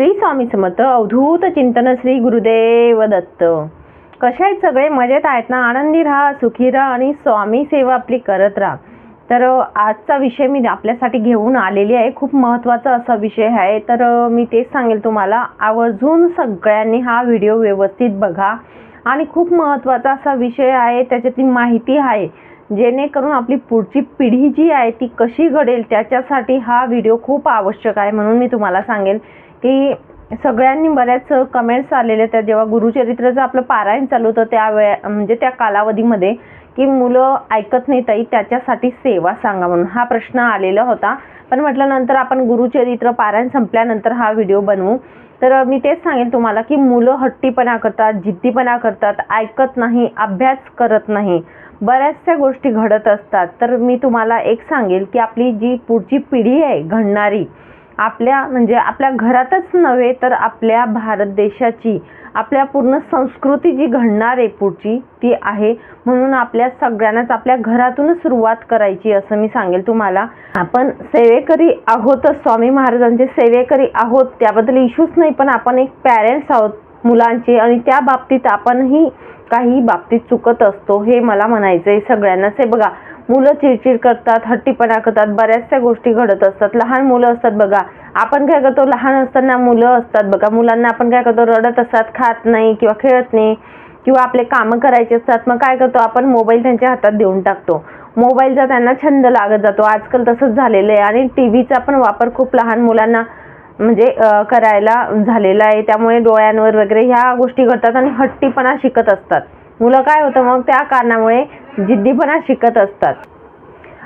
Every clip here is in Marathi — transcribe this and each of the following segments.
श्री स्वामी समर्थ अवधूत चिंतन श्री गुरुदेव दत्त कशा आहेत सगळे? मजेत आहेत ना? आनंदी राहा सुखी राहा आणि स्वामी सेवा आपली करत राहा. तर आजचा विषय मी आपल्यासाठी घेऊन आलेली आहे. खूप महत्त्वाचा असा विषय आहे. तर मी तेच सांगेल तुम्हाला. आवर्जून सगळ्यांनी हा व्हिडिओ व्यवस्थित बघा. आणि खूप महत्त्वाचा असा विषय आहे. त्याच्यातली माहिती आहे. जेणेकरून आपली पुढची पिढी जी आहे ती कशी घडेल त्याच्यासाठी हा व्हिडिओ खूप आवश्यक आहे म्हणून मी तुम्हाला सांगेल. की सगळ्यांनी बऱ्याच कमेंट्स आलेल्या त्या जेव्हा गुरुचरित्राचं आपलं पारायण चालू होतं त्या वे म्हणजे त्या कालावधीमध्ये की मुलं ऐकत नाही ताई त्याच्यासाठी सेवा सांगा म्हणून. हा प्रश्न आलेला होता. पण म्हटल्यानंतर आपण गुरुचरित्र पारायण संपल्यानंतर हा व्हिडिओ बनवू. तर मी तेच सांगेन तुम्हाला की मुलं हट्टीपणा करतात जिद्दीपणा करतात ऐकत नाही अभ्यास करत नाही. बऱ्याचशा गोष्टी घडत असतात. तर मी तुम्हाला एक सांगेल की आपली जी पुढची पिढी आहे घडणारी आपल्या म्हणजे आपल्या घरातच नव्हे तर आपल्या भारत देशाची आपल्या पूर्ण संस्कृती जी घडणार आहे पुढची ती आहे. म्हणून आपल्या सगळ्यांनाच आपल्या घरातूनच सुरुवात करायची असं मी सांगेल तुम्हाला. आपण सेवेकरी आहोतच स्वामी महाराजांचे सेवेकरी आहोत त्याबद्दल इश्यूच नाही पण आपण एक पॅरेंट्स आहोत मुलांचे आणि त्या बाबतीत आपणही काही बाबतीत चुकत असतो हे मला म्हणायचं आहे सगळ्यांनाच. हे बघा मुलं चिडचिड करतात हट्टीपणा करतात बऱ्याचशा गोष्टी घडत असतात. लहान मुलं असतात बघा. आपण काय करतो लहान असताना मुलं असतात बघा. मुलांना आपण काय करतो रडत असतात खात नाही किंवा खेळत नाही किंवा आपले कामं करायचे असतात. मग काय करतो आपण मोबाईल त्यांच्या हातात देऊन टाकतो. मोबाईलचा त्यांना छंद लागत जातो. आजकाल तसंच झालेलं आहे आणि टी व्हीचा पण वापर खूप लहान मुलांना म्हणजे करायला झालेला आहे. त्यामुळे डोळ्यांवर वगैरे ह्या गोष्टी घडतात आणि हट्टीपणा शिकत असतात. मुलं काय होतं मग त्या कारणामुळे जिद्दीपणा शिकत असतात.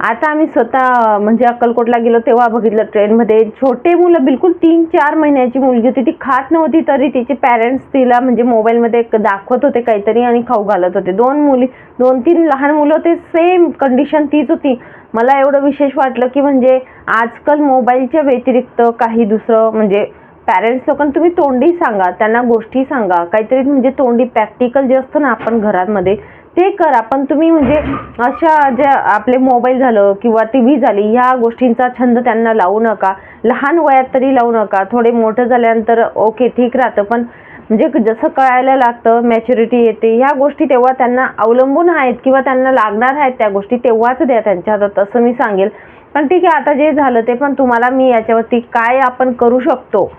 आता आम्ही स्वतः म्हणजे अक्कलकोटला गेलो तेव्हा बघितलं ट्रेनमध्ये. छोटे मुलं बिलकुल तीन चार महिन्याची मुलगी होती. ती खात नव्हती तरी तिचे पॅरेंट्स तिला म्हणजे मोबाईलमध्ये दाखवत होते काहीतरी आणि खाऊ घालत होते. दोन मुली दोन तीन लहान मुलं होते सेम कंडिशन तीच होती. मला एवढं विशेष वाटलं की म्हणजे आजकाल मोबाईलच्या व्यतिरिक्त काही दुसरं म्हणजे पॅरेंट्स लोकांना तुम्ही तोंडी सांगा त्यांना गोष्टी सांगा. काहीतरी म्हणजे तोंडी प्रॅक्टिकल जे असतं ना आपण घरामध्ये ते करा. पण तुम्ही म्हणजे अशा ज्या आपले मोबाईल झालं किंवा टी व्ही झाली ह्या गोष्टींचा छंद त्यांना लावू नका. लहान वयात तरी लावू नका. थोडे मोठं झाल्यानंतर ओके ठीक राहतं. पण म्हणजे जसं कळायला लागतं मॅच्युरिटी येते ह्या गोष्टी तेव्हा त्यांना अवलंबून आहेत किंवा त्यांना लागणार आहेत त्या गोष्टी तेव्हाच द्या त्यांच्या हातात. असं मी सांगेल. पण ठीक आहे आता जे झालं ते पण तुम्हाला मी याच्यावरती काय आपण करू शकतो?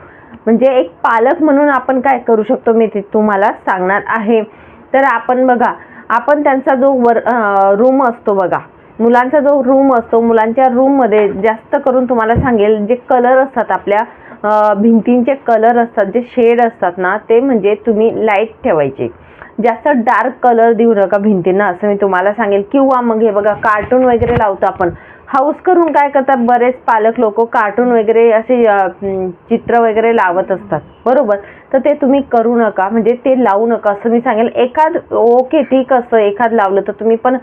म्हणजे एक पालक म्हणून आपण काय करू शकतो मी ते तुम्हाला सांगणार आहे. तर आपण बघा आपण त्यांचा जो वर रूम असतो बघा मुलांचा जो रूम असतो मुलांच्या रूममध्ये जास्त करून तुम्हाला सांगेल जे कलर असतात आपल्या भिंतींचे कलर असतात जे शेड असतात ना ते म्हणजे तुम्ही लाइट ठेवायचे. जास्त डार्क कलर देऊ नका भिंतींना असं मी तुम्हाला सांगेल. किंवा मग हे बघा कार्टून वगैरे लावतो आपण. हाऊस करून काय करतात? बरेच पालक लोक कार्टून वगैरे असे चित्र वगैरे लावत असतात. बरोबर? तर ते तुम्ही करू नका. म्हणजे ते लावू नका. असं मी सांगेल. एखाद ओके ठीक असतं एखाद लावलं तर तुम्ही पण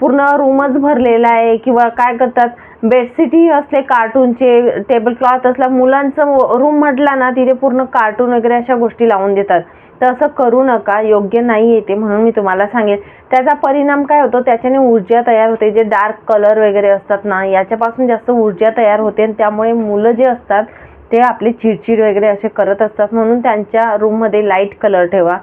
पूर्ण रूमच भरलेला आहे. किंवा काय करतात? बेडशीटही असले कार्टूनचे टेबल क्लॉथ असला मुलांचं रूम म्हटला ना तिथे पूर्ण कार्टून वगैरे अशा गोष्टी लावून देतात. तर असं करू नका योग्य नाही येते म्हणून मी तुम्हाला सांगेन. त्याचा परिणाम काय होतो? त्याच्याने ऊर्जा तयार होते जे डार्क कलर वगैरे असतात ना याच्यापासून जास्त ऊर्जा तयार होते आणि त्यामुळे मुलं जे असतात ते आपली चिडचिड वगैरे असे करत असतात. म्हणून त्यांच्या रूममध्ये लाइट कलर ठेवा.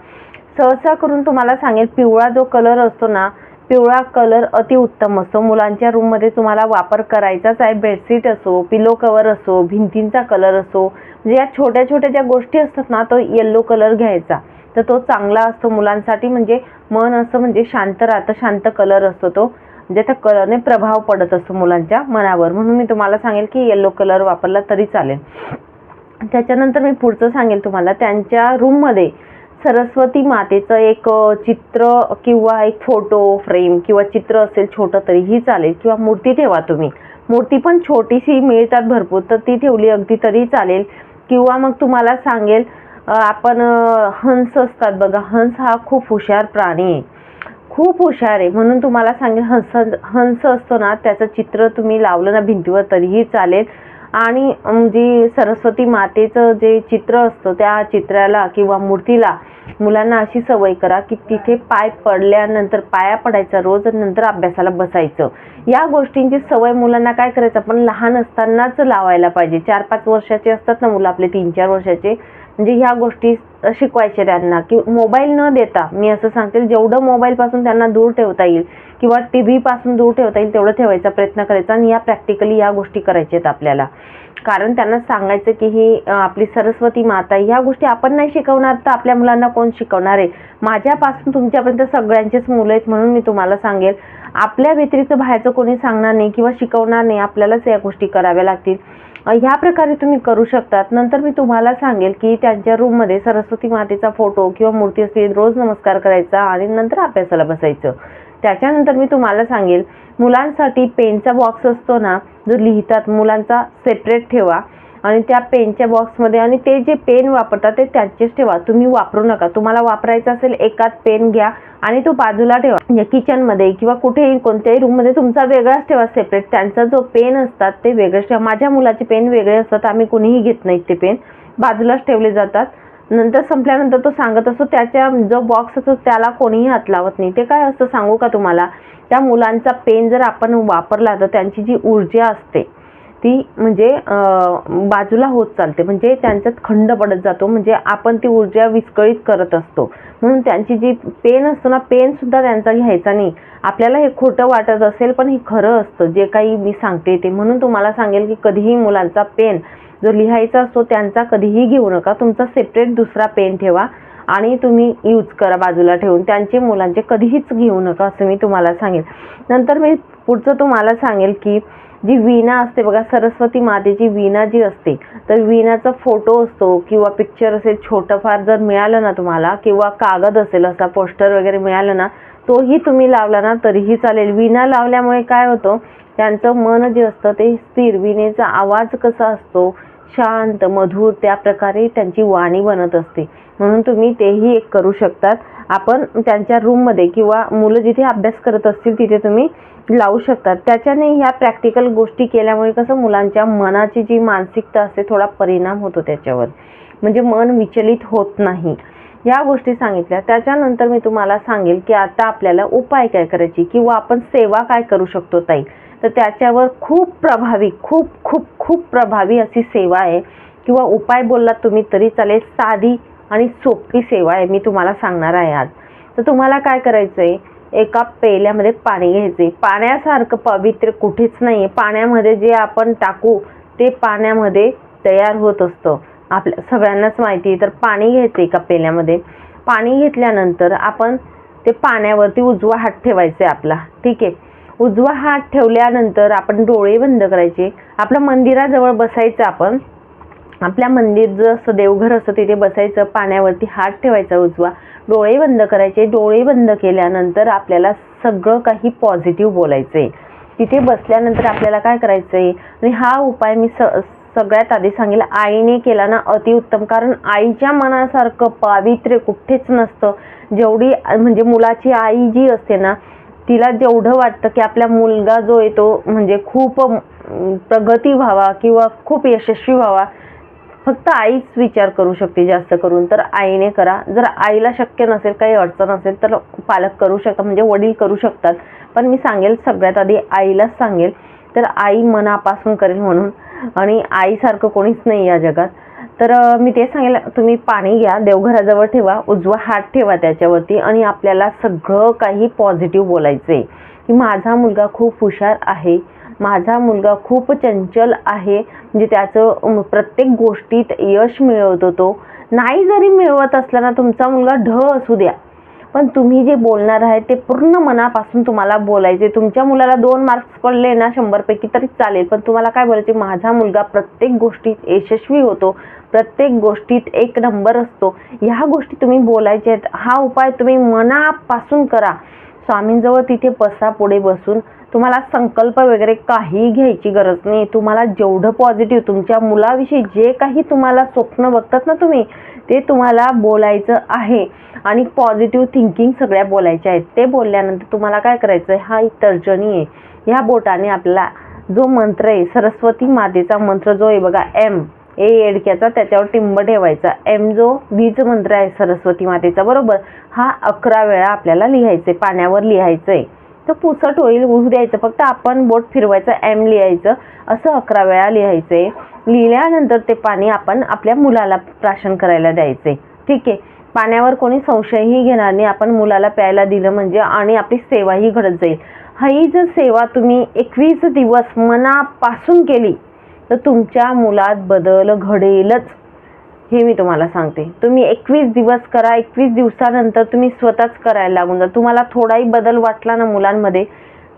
सहसा करून तुम्हाला सांगेल पिवळा जो कलर असतो ना पिवळा कलर अतिउत्तम असतो मुलांच्या रूममध्ये तुम्हाला वापर करायचाच आहे बेडशीट असो पिलो कवर असो भिंतींचा कलर असो म्हणजे या छोट्या छोट्या ज्या गोष्टी असतात ना तो येल्लो कलर घ्यायचा. तर तो चांगला असतो मुलांसाठी म्हणजे मन असं म्हणजे शांत राहतं शांत कलर असतो तो. म्हणजे त्या कलरने प्रभाव पडत असतो मुलांच्या मनावर. म्हणून मी तुम्हाला सांगेल की येल्लो कलर वापरला तरी चालेल. त्याच्यानंतर मी पुढचं सांगेल तुम्हाला त्यांच्या रूममध्ये सरस्वती मातेचं एक चित्र किंवा एक फोटो फ्रेम किंवा चित्र असेल छोटं तरीही चालेल. किंवा मूर्ती ठेवा तुम्ही. मूर्ती पण छोटीशी मिळतात भरपूर तर ती ठेवली अगदी तरी चालेल. किंवा मग तुम्हाला सांगेल आपण हंस असतात बघा. हंस हा खूप हुशार प्राणी आहे. खूप हुशार आहे. म्हणून तुम्हाला सांगेल हंस हंस असतो ना त्याचं चित्र तुम्ही लावलं ना भिंतीवर तरीही चालेल. आणि जी सरस्वती मातेचं जे चित्र असतं त्या चित्राला किंवा मूर्तीला मुलांना अशी सवय करा की तिथे पाय पडल्यानंतर पाया पडायचा रोज नंतर अभ्यासाला बसायचं. या गोष्टींची सवय मुलांना काय करायचं? आपण लहान असतानाच लावायला पाहिजे. चार पाच वर्षाचे असतात ना मुलं आपले तीन चार वर्षाचे. म्हणजे ह्या गोष्टी शिकवायचे त्यांना. की मोबाईल न देता मी असं सांगते जेवढं मोबाईलपासून त्यांना दूर ठेवता येईल किंवा टी व्हीपासून दूर ठेवता येईल तेवढं ठेवायचा प्रयत्न करायचा आणि या प्रॅक्टिकली या गोष्टी करायच्या आहेत आपल्याला. कारण त्यांना सांगायचं की ही आपली सरस्वती माता ह्या गोष्टी आपण नाही शिकवणार तर आपल्या मुलांना कोण शिकवणार आहे? माझ्यापासून तुमच्यापर्यंत सगळ्यांचेच मुलं आहेत म्हणून मी तुम्हाला सांगेल आपल्या व्यतिरिक्त बाहेरचं कोणी सांगणार नाही किंवा शिकवणार नाही आपल्यालाच या गोष्टी कराव्या लागतील. ह्या प्रकारे तुम्ही करू शकतात. नंतर मी तुम्हाला सांगेल की त्यांच्या रूममध्ये सरस्वती मातेचा फोटो किंवा मूर्ती असली रोज नमस्कार करायचा आणि नंतर अभ्यासाला बसायचं. त्याच्यानंतर मी तुम्हाला सांगेल मुलांसाठी पेनचा बॉक्स असतो ना जो लिहितात मुलांचा सेपरेट ठेवा. आणि त्या पेनच्या बॉक्समध्ये आणि ते जे पेन वापरतात ते त्यांचेच ठेवा. तुम्ही वापरू नका. तुम्हाला वापरायचं असेल एकाच पेन घ्या आणि तो बाजूला ठेवा. म्हणजे किचनमध्ये किंवा कुठेही कोणत्याही रूममध्ये तुमचा वेगळाच ठेवा सेपरेट त्यांचा जो पेन असतात ते वेगळेच ठेवा. माझ्या मुलाचे पेन वेगळे असतात. आम्ही कुणीही घेत नाहीत ते पेन. बाजूलाच ठेवले जातात. नंतर संपल्यानंतर तो सांगत असतो त्याच्या जो बॉक्स असतो त्याला कोणीही हात लावत नाही. ते काय असतं सांगू का तुम्हाला? त्या मुलांचा पेन जर आपण वापरला तर त्यांची जी ऊर्जा असते ती म्हणजे बाजूला होत चालते. म्हणजे त्यांच्यात खंड पडत जातो. म्हणजे आपण ती ऊर्जा विस्कळीत करत असतो. म्हणून त्यांची जी पेन असतो ना पेन सुद्धा त्यांचा घ्यायचा नाही. आपल्याला हे खोटं वाटत असेल पण हे खरं असतं. जे काही मी सांगते ते. म्हणून तुम्हाला सांगेल की कधीही मुलांचा पेन जो लिहायचा असतो त्यांचा कधीही घेऊ नका. तुमचा सेपरेट दुसरा पेन ठेवा आणि तुम्ही यूज करा बाजूला ठेवून. त्यांचे मुलांचे कधीहीच घेऊ नका असं मी तुम्हाला सांगेल. नंतर मी पुढचं तुम्हाला सांगेल की जी वीणा असते बघा सरस्वती मातेची वीणा जी असते तर वीणाचा फोटो असतो किंवा पिक्चर असेल छोटंफार जर मिळालं ना तुम्हाला किंवा कागद असेल असा पोस्टर वगैरे मिळालं ना तोही तुम्ही लावला ना तरीही चालेल. वीणा लावल्यामुळे काय होतं त्यांचं मन जे असतं ते स्थिर विणेचा आवाज कसा असतो शांत मधुर त्या प्रकारे त्यांची वाणी बनत असते. म्हणून तुम्ही तेही एक करू शकतात. आपण त्यांच्या रूममध्ये किंवा मुलं जिथे अभ्यास करत असतील तिथे तुम्ही लावू शकतात. त्याच्याने ह्या प्रॅक्टिकल गोष्टी केल्यामुळे कसं मुलांच्या मनाची जी मानसिकता असते थोडा परिणाम होतो त्याच्यावर. म्हणजे मन विचलित होत नाही. या गोष्टी सांगितल्या. त्याच्यानंतर मी तुम्हाला सांगेल की आता आपल्याला उपाय काय करायची? किंवा आपण सेवा काय करू शकतो ताई? तर त्याच्यावर खूप प्रभावी खूप खूप खूप प्रभावी अशी सेवा आहे. किंवा उपाय बोललात तुम्ही तरी चालेल साधी आणि सोपी सेवा आहे मी तुम्हाला सांगणार आहे आज. तर तुम्हाला काय करायचं आहे एका पेल्यामध्ये पाणी घ्यायचे पाण्यासारखं पवित्र कुठेच नाही आहे पाण्यामध्ये जे आपण टाकू ते पाण्यामध्ये तयार होत असतं. आपल्या सगळ्यांनाच माहिती आहे तर पाणी घ्यायचं एका पेल्यामध्ये. पाणी घेतल्यानंतर आपण ते पाण्यावरती उजवा हात ठेवायचा आहे आपला. ठीक आहे? उजवा हात ठेवल्यानंतर आपण डोळे बंद करायचे. आपल्या मंदिराजवळ बसायचं आपण. आपल्या मंदिर जसं देवघर असतं तिथे बसायचं पाण्यावरती हात ठेवायचा उजवा. डोळे बंद करायचे. डोळे बंद केल्यानंतर आपल्याला सगळं काही पॉझिटिव्ह बोलायचं आहे तिथे बसल्यानंतर आपल्याला काय करायचं आहे आणि हा उपाय मी स सगळ्यात आधी सांगेल. आईने केला ना अतिउत्तम. कारण आईच्या मनासारखं पावित्र्य कुठेच नसतं. जेवढी म्हणजे मुलाची आई जी असते ना तिला जेवढं वाटतं की आपला मुलगा जो आहे तो म्हणजे खूप प्रगती व्हावा किंवा खूप यशस्वी व्हावा फक्त आईच विचार करू शकते जास्त करून. तर आईने करा. जर आईला शक्य नसेल काही अडचण असेल तर पालक करू शकतात म्हणजे वडील करू शकतात. पण मी सांगेल सगळ्यात आधी आईलाच सांगेल. तर आई मनापासून करेल म्हणून. आणि आईसारखं कोणीच नाही या जगात. तर मी ते सांगेल तुम्ही पाणी घ्या देवघराजवळ ठेवा उजवा हात ठेवा त्याच्यावरती आणि आपल्याला सगळं काही पॉझिटिव्ह बोलायचं आहे की माझा मुलगा खूप हुशार आहे माझा मुलगा खूप चंचल आहे म्हणजे त्याचं प्रत्येक गोष्टीत यश मिळवतो तो. नाही जरी मिळवत असला ना तुमचा मुलगा ढ असू द्या. पण तुम्ही जे बोलणार आहे ते पूर्ण मनापासून तुम्हाला बोलायचे तुमच्या मुलाला दोन मार्क्स पडले ना शंभरपैकी तरी चालेल पण तुम्हाला काय बोलायचे माझा मुलगा प्रत्येक गोष्टीत यशस्वी होतो प्रत्येक गोष्टीत एक नंबर असतो. ह्या गोष्टी तुम्ही बोलायच्या आहेत. हा उपाय तुम्ही मनापासून करा. स्वामींजवळ तिथे बसा पुढे बसून. तुम्हाला संकल्प वगैरे काही घ्यायची गरज नाही. तुम्हाला जेवढं पॉझिटिव्ह तुमच्या मुलाविषयी जे काही तुम्हाला स्वप्न बघतात ना तुम्ही ते तुम्हाला बोलायचं आहे. आणि पॉझिटिव्ह थिंकिंग सगळ्या बोलायच्या आहेत. ते बोलल्यानंतर तुम्हाला काय करायचं आहे हा एक तर्जनी आहे. ह्या बोटाने आपला जो मंत्र आहे सरस्वती मातेचा मंत्र जो आहे बघा एम ए एडक्याचा त्याच्यावर टिंब ठेवायचा. एम जो बीज मंत्र आहे सरस्वती मातेचा बरोबर? हा अकरा वेळा आपल्याला लिहायचं आहे पाण्यावर लिहायचं आहे तर पुसट होईल होऊ द्यायचं फक्त आपण बोट फिरवायचं एम लिहायचं असं अकरा वेळा लिहायचं. आहे लिहिल्यानंतर ते पाणी आपण आपल्या मुलाला प्राशन करायला द्यायचे. ठीक आहे? पाण्यावर कोणी संशयही घेणार नाही. आपण मुलाला प्यायला दिलं म्हणजे आणि आपली सेवाही घडत जाईल. ही जर सेवा तुम्ही एकवीस दिवस मनापासून केली तर तुमच्या मुलात बदल घडेलच. हे मी तुम्हाला सांगते. तुम्ही एकवीस दिवस करा एकवीस दिवसानंतर तुम्ही स्वतःच करायला लागून जा. तुम्हाला थोडाही बदल वाटला ना मुलांमध्ये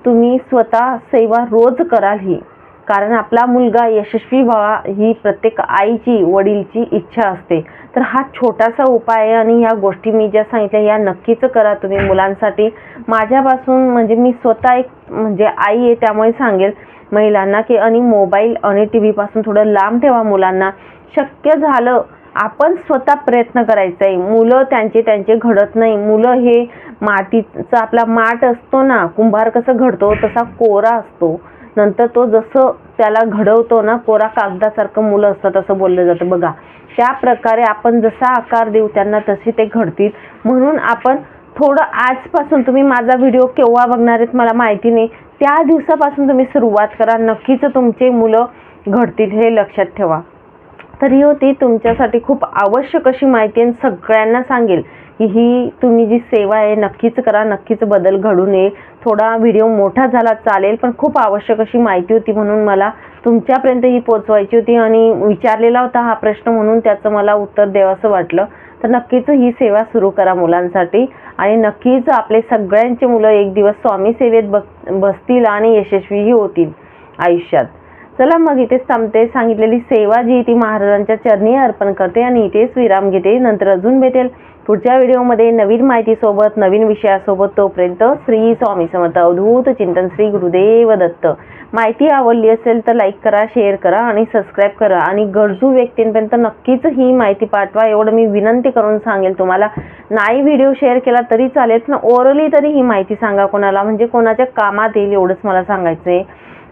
तुम्ही स्वतः सेवा रोज कराल ही. कारण आपला मुलगा यशस्वी व्हावा ही प्रत्येक आईची वडीलची इच्छा असते. तर हा छोटासा उपाय आहे आणि ह्या गोष्टी मी ज्या सांगितल्या या नक्कीच करा तुम्ही मुलांसाठी. माझ्यापासून म्हणजे मी स्वतः एक म्हणजे आई आहे त्यामुळे सांगेल महिलांना की आणि मोबाईल आणि टी व्हीपासून थोडं लांब ठेवा मुलांना. शक्य झालं आपण स्वतः प्रयत्न करायचा आहे मुलं त्यांचे त्यांचे घडत नाही. मुलं हे मातीचा आपला माठ असतो ना कुंभार कसं घडतो तसा कोरा असतो. नंतर तो जसं त्याला घडवतो ना कोरा कागदासारखं मुलं असतात असं बोललं जातं. बघा त्या प्रकारे आपण जसा आकार देऊ त्यांना तसे ते घडतील. म्हणून आपण थोडं आजपासून तुम्ही माझा व्हिडिओ केव्हा बघणार आहेत मला माहिती नाही. त्या दिवसापासून तुम्ही सुरुवात करा. नक्कीच तुमचे मुलं घडतील हे लक्षात ठेवा. तर ही होती तुमच्यासाठी खूप आवश्यक अशी माहिती आणि सगळ्यांना सांगेल की ही तुम्ही जी सेवा आहे नक्कीच करा नक्कीच बदल घडून येईल थोडा व्हिडिओ मोठा झाला चालेल पण खूप आवश्यक अशी माहिती होती म्हणून मला तुमच्यापर्यंत ही पोचवायची होती आणि विचारलेला होता हा प्रश्न म्हणून त्याचं मला उत्तर द्यावंसं वाटलं. तर नक्कीच ही सेवा सुरू करा मुलांसाठी आणि नक्कीच आपले सगळ्यांचे मुलं एक दिवस स्वामी सेवेत बस बसतील आणि यशस्वीही होतील आयुष्यात. चला मग इथेच थांबते सांगितलेली सेवा जी ती महाराजांच्या चरणी अर्पण करते आणि इथेच विराम घेते नंतर अजून भेटेल. पुढच्या व्हिडिओमध्ये नवीन माहितीसोबत नवीन विषयासोबत तोपर्यंत श्री स्वामी समर्थ. अवधूत चिंतन श्री गुरुदेव दत्त. माहिती आवडली असेल तर लाईक करा शेअर करा आणि सबस्क्राईब करा. आणि गरजू व्यक्तींपर्यंत नक्कीच ही माहिती पाठवा. एवढं मी विनंती करून सांगेल तुम्हाला. नाही व्हिडिओ शेअर केला तरी चालेल पण ओरली तरी ही माहिती सांगा कोणाला. म्हणजे कोणाच्या कामात येईल एवढंच मला सांगायचं आहे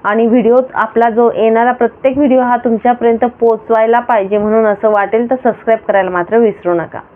आणि व्हिडिओ आपला जो येणारा प्रत्येक व्हिडिओ हा तुमच्यापर्यंत पोचवायला पाहिजे म्हणून असं वाटेल तर सबस्क्राईब करायला मात्र विसरू नका.